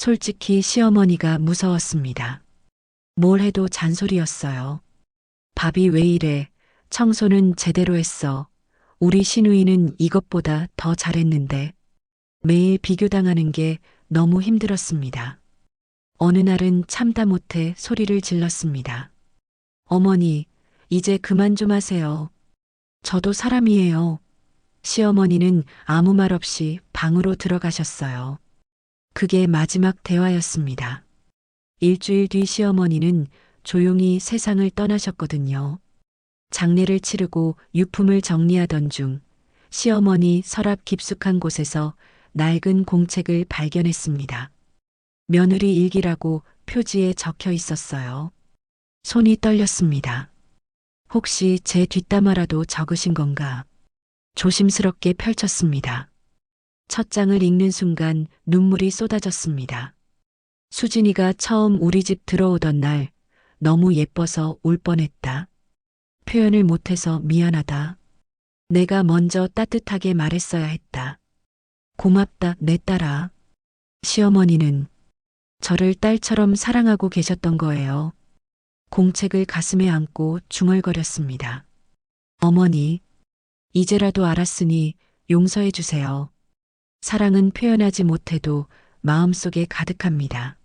솔직히 시어머니가 무서웠습니다. 뭘 해도 잔소리였어요. 밥이 왜 이래? 청소는 제대로 했어. 우리 신우이는 이것보다 더 잘했는데. 매일 비교당하는 게 너무 힘들었습니다. 어느 날은 참다 못해 소리를 질렀습니다. 어머니, 이제 그만 좀 하세요. 저도 사람이에요. 시어머니는 아무 말 없이 방으로 들어가셨어요. 그게 마지막 대화였습니다. 일주일 뒤 시어머니는 조용히 세상을 떠나셨거든요. 장례를 치르고 유품을 정리하던 중 시어머니 서랍 깊숙한 곳에서 낡은 공책을 발견했습니다. 며느리 일기라고 표지에 적혀 있었어요. 손이 떨렸습니다. 혹시 제 뒷담화라도 적으신 건가? 조심스럽게 펼쳤습니다. 첫 장을 읽는 순간 눈물이 쏟아졌습니다. 수진이가 처음 우리 집 들어오던 날 너무 예뻐서 울 뻔했다. 표현을 못해서 미안하다. 내가 먼저 따뜻하게 말했어야 했다. 고맙다, 내 딸아. 시어머니는 저를 딸처럼 사랑하고 계셨던 거예요. 공책을 가슴에 안고 중얼거렸습니다. 어머니, 이제라도 알았으니 용서해 주세요. 사랑은 표현하지 못해도 마음속에 가득합니다.